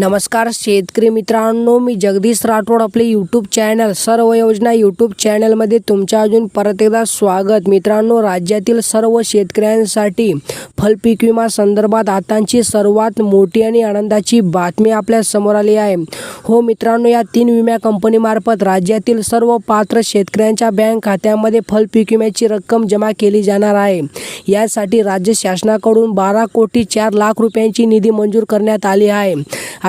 नमस्कार शेतकरी मित्रांनो मी जगदीश राठोड आपले यूट्यूब चॅनल सर्व योजना यूट्यूब चॅनलमध्ये तुमच्या अजून परत एकदा स्वागत. मित्रांनो राज्यातील सर्व शेतकऱ्यांसाठी फलपीक विमा संदर्भात आतांची सर्वात मोठी आणि आनंदाची बातमी आपल्यासमोर आली आहे. हो मित्रांनो या तीन विमा कंपनीमार्फत राज्यातील सर्व पात्र शेतकऱ्यांच्या बँक खात्यामध्ये फलपीक विम्याची रक्कम जमा केली जाणार आहे. यासाठी राज्य शासनाकडून बारा कोटी चार लाख रुपयांची निधी मंजूर करण्यात आली आहे.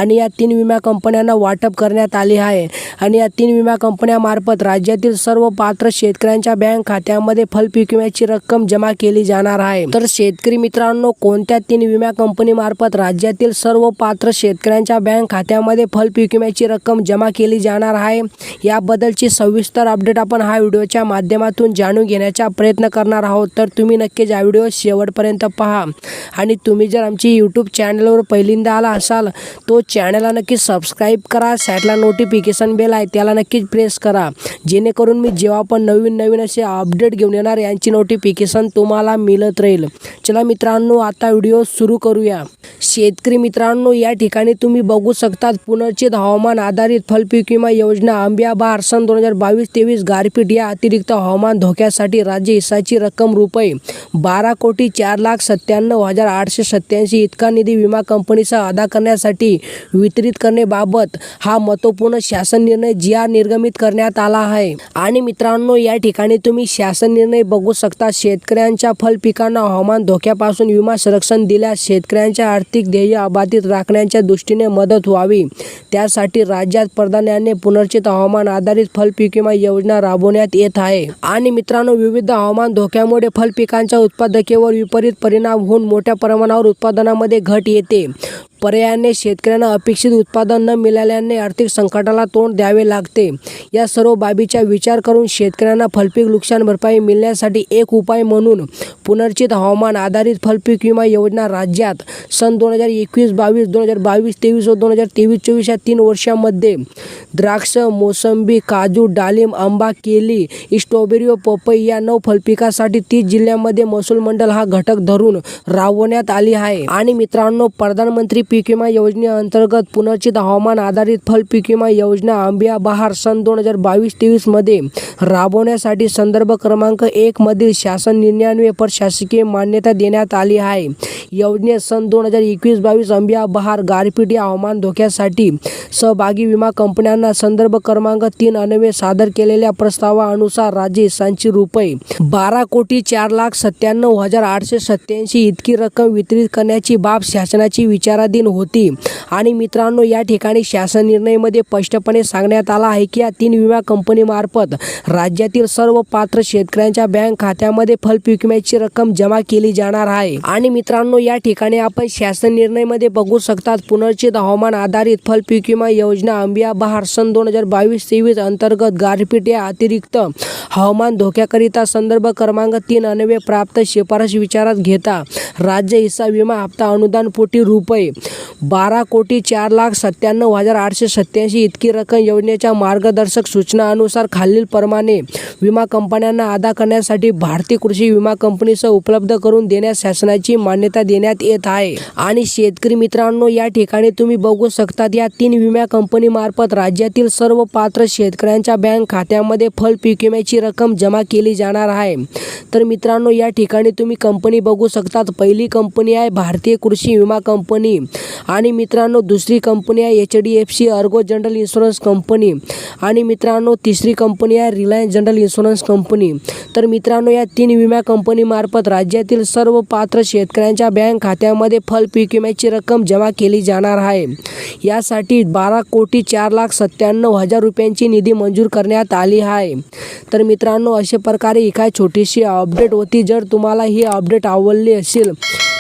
आणि या तीन विमा कंपन्यांना वाटप करण्यात आले आहे. आणि या तीन विमा कंपन्यामार्फत राज्यातील सर्व पात्र शेतकऱ्यांच्या बँक खात्यामध्ये फलपीक विम्याची रक्कम जमा केली जाणार आहे. तर शेतकरी मित्रांनो कोणत्या तीन विमा कंपनीमार्फत राज्यातील सर्व पात्र शेतकऱ्यांच्या बँक खात्यामध्ये फलपीक विम्याची रक्कम जमा केली जाणार आहे? याबद्दलची सविस्तर अपडेट आपण हा व्हिडिओच्या माध्यमातून जाणून घेण्याचा प्रयत्न करणार आहोत. तर तुम्ही नक्कीच हा व्हिडिओ शेवटपर्यंत पहा. आणि तुम्ही जर आमची यूट्यूब चॅनलवर पहिल्यांदा आला असाल तो चॅनलला नक्की सबस्क्राईब करा साईडला नोटिफिकेशन बेल आहे त्याला नक्कीच प्रेस करा. जेणेकरून मी जेव्हा पण नवीन नवीन असे अपडेट घेऊन येणार यांची नोटिफिकेशन तुम्हाला मिळत राहील. चला मित्रांनो आता व्हिडिओ सुरू करूया. शेतकरी मित्रांनो या ठिकाणी तुम्ही बघू शकतात पुनर्चित हवामान आधारित फलपीक विमा योजना आंबिया बार सन दोन हजार बावीस तेवीस गारपीट या अतिरिक्त हवामान धोक्यासाठी राज्य हिस्साची रक्कम रुपये बारा कोटी चार लाख सत्त्याण्णव हजार आठशे सत्त्याऐंशी इतका निधी विमा कंपनीसह अदा करण्यासाठी वितरित करण्याबाबत हा महत्त्वपूर्ण शासन निर्णय जी आर निर्गमित करण्यात आला आहे. आणि मित्रांनो या ठिकाणी तुम्ही शासन निर्णय बघू शकता. शेतकऱ्यांच्या फल पिकांना हवामान धोक्यापासून विमा संरक्षण दिल्यास शेतकऱ्यांच्या आर्थिक ध्येय अबाधित राखण्याच्या दृष्टीने मदत व्हावी. त्यासाठी राज्यात प्रधान्याने पुनर्चित हवामान आधारित फल पीक विमा योजना राबवण्यात येत आहे. आणि मित्रांनो विविध हवामान धोक्यामुळे फल पिकांच्या उत्पादकेवर विपरीत परिणाम होऊन मोठ्या प्रमाणावर उत्पादनामध्ये घट येते. पर्यायाने शेतकऱ्यांना अपेक्षित उत्पादन न मिळाल्याने आर्थिक संकटाला तोंड द्यावे लागते. या सर्व बाबीचा विचार करून शेतकऱ्यांना फलपीक नुकसान भरपाई मिळण्यासाठी एक उपाय म्हणून पुनर्चित हवामान आधारित फलपीक विमा योजना राज्यात सन दोन हजार एकवीस बावीस दोन हजार बावीस तेवीस व दोन हजार तेवीस चोवीस या तीन वर्षांमध्ये द्राक्ष मोसंबी काजू डालिंब आंबा केली स्ट्रॉबेरी व पपई या नऊ फलपिकासाठी तीस जिल्ह्यांमध्ये महसूल मंडळ हा घटक धरून राबवण्यात आली आहे. आणि मित्रांनो प्रधानमंत्री पीक विमा योजनेअंतर्गत पुनर्चित हवामान आधारित फल पीक विमा योजना आंबिया बहार सन दोन हजार बावीस तेवीसमध्ये राबवण्यासाठी संदर्भ क्रमांक एकमधील शासन निर्णयान्वये प्रशासकीय मान्यता देण्यात आली आहे. योजनेत सन दोन हजार एकवीस बावीस आंबिया बहार गारपीट या हवामान धोक्यासाठी सहभागी विमा कंपन्यांना संदर्भ क्रमांक तीन अनवे सादर केलेल्या प्रस्तावानुसार राज्य हिस्सांची रुपये बारा कोटी चार लाख सत्त्याण्णव हजार आठशे सत्त्याऐंशी इतकी रक्कम वितरित करण्याची बाब शासनाची विचाराधीन होती. आणि मित्रांनो या ठिकाणी शासन निर्णयमध्ये स्पष्टपणे सांगण्यात आला आहे की या तीन विमा कंपनीमार्फत राज्यातील सर्व पात्र शेतकऱ्यांच्या बँक खात्यामध्ये फलपीक विम्याची रक्कम जमा केली जाणार आहे. आणि मित्रांनो या ठिकाणी आपण शासन निर्णयमध्ये बघू शकतात पुनर्चित हवामान आधारित फलपीक विमा योजना अंबिया बहार सन दोन हजार बावीस तेवीस अंतर्गत गारपीट या अतिरिक्त हवामान धोक्याकरिता संदर्भ क्रमांक तीन अनवे प्राप्त शिफारस विचारात घेता राज्य हिस्सा विमा हप्ता अनुदान पोटी रुपये बारा कोटी चार लाख सत्त्याण्णव हजार आठशे सत्याऐंशी इतकी रक्कम योजनेच्या मार्गदर्शक सूचनानुसार खालीलप्रमाणे विमा कंपन्यांना अदा करण्यासाठी भारतीय कृषी विमा कंपनीसह उपलब्ध करून देण्यास शासनाची मान्यता देण्यात येत आहे. आणि शेतकरी मित्रांनो या ठिकाणी तुम्ही बघू शकतात या तीन विमा कंपनीमार्फत राज्यातील सर्व पात्र शेतकऱ्यांच्या बँक खात्यामध्ये फल पीक विम्याची रक्कम जमा केली जाणार आहे. तर मित्रांनो या ठिकाणी तुम्ही कंपनी बघू शकतात. पहिली कंपनी आहे भारतीय कृषी विमा कंपनी. आणि मित्रांनो दुसरी कंपनी आहे H D F C ergo general insurance company आणि मित्रांनो तिसरी कंपनी आहे रिलायन्स जनरल इन्शुरन्स कंपनी तर मित्रांनो या तीन विमा कंपनीमार्फत राज्यातील सर्व पात्र शेतकऱ्यांच्या बँक खात्यामध्ये फल पीक विम्याची रक्कम जमा केली जाणार आहे. यासाठी बारा कोटी चार लाख सत्त्याण्णव हजार रुपयांची निधी मंजूर करण्यात आली आहे. तर मित्रांनो अशा प्रकारे ही काय छोटीशी अपडेट होती. जर तुम्हाला ही अपडेट आवडली असेल